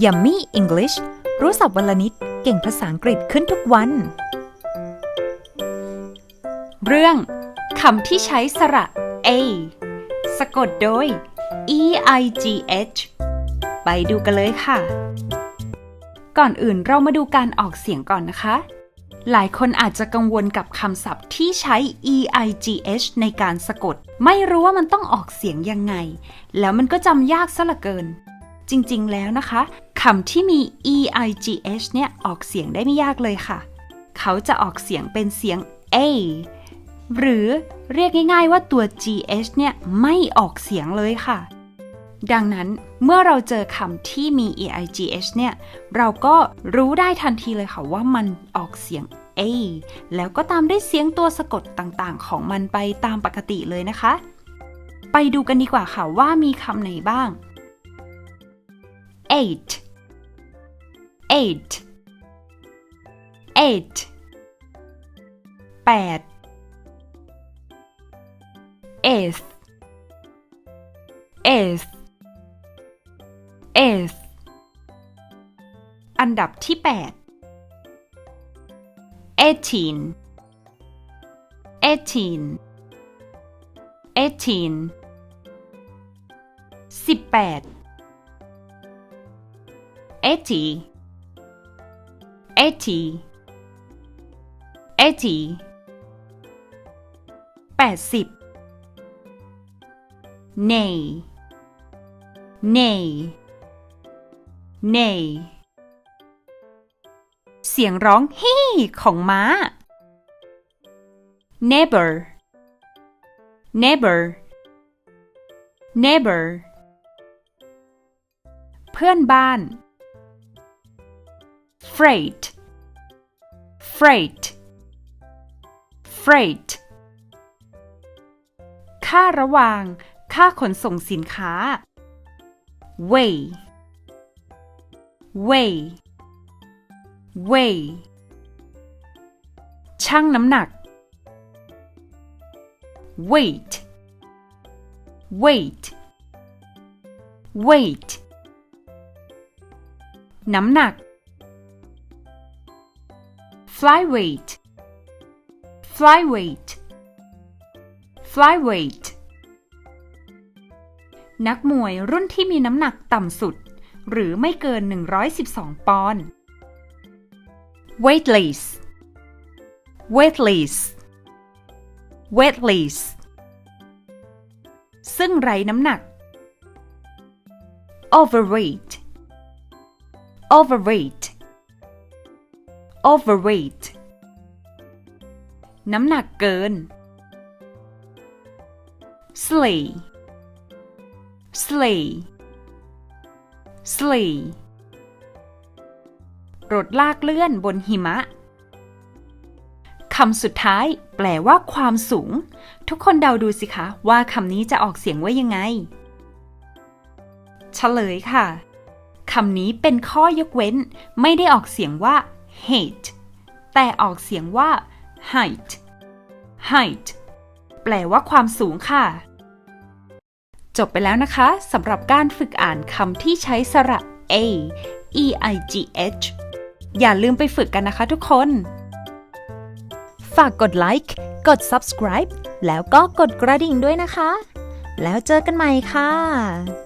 Yummy English รู้ศัพท์วันละนิดเก่งภาษาอังกฤษขึ้นทุกวัน เรื่องคำที่ใช้สระ a สะกดโดย e i g h ไปดูกันเลยค่ะ ก่อนอื่นเรามาดูการออกเสียงก่อนนะคะ หลายคนอาจจะกังวลกับคำศัพท์ที่ใช้ e i g h ในการสะกด ไม่รู้ว่ามันต้องออกเสียงยังไง แล้วมันก็จำยากซะเหลือเกิน จริงๆ แล้วนะคะคำที่มี e i g h เนี่ยออกเสียงได้ไม่ยากเลยค่ะ เขาจะออกเสียงเป็นเสียง a หรือเรียกง่ายๆว่าตัว gh เนี่ยไม่ออกเสียงเลยค่ะ ดังนั้นเมื่อเราเจอคำที่มี eigh เนี่ยเราก็รู้ได้ทันทีเลยค่ะว่ามันออกเสียง a แล้วก็ตามด้วยเสียงตัวสะกดต่างๆ ของมันไปตามปกติเลยนะคะ ไปดูกันดีกว่าค่ะว่ามีคำไหนบ้าง eight eight eight แปด eight eight eight อันดับที่แปด eighteen eighteen eighteen สิบแปด eighty eighty eighty แปดสิบ nay nay nay เสียงร้องฮี่ของม้า neighbor neighbor neighbor เพื่อนบ้าน freight freight freight ค่าระหว่าง ค่าขนส่งสินค้า weigh weigh weigh ชั่งน้ำหนัก weight weight weight น้ำหนัก flyweight flyweight flyweight นักมวยรุ่นที่มีน้ำหนักต่ำสุด หรือไม่เกิน 112 ปอนด์ weightless weightless weightless ซึ่งไร้น้ำหนัก overweight overweight overweight น้ำหนักเกิน sleigh sleigh sleigh รถลากเลื่อนบนหิมะ คำสุดท้าย แปลว่าความสูง ทุกคนเดาดูสิคะว่าคำนี้จะออกเสียงว่ายังไง เฉลยค่ะ คำนี้เป็นข้อยกเว้น ไม่ได้ออกเสียงว่า height แต่ออกเสียงว่า height height แปลว่าความสูงค่ะ จบไปแล้วนะคะสำหรับการฝึกอ่านคำที่ใช้สระ a e i g h อย่าลืมไปฝึกกันนะคะทุกคน ฝากกดไลค์ กด subscribe แล้วก็กดกระดิ่งด้วยนะคะ แล้วเจอกันใหม่ค่ะ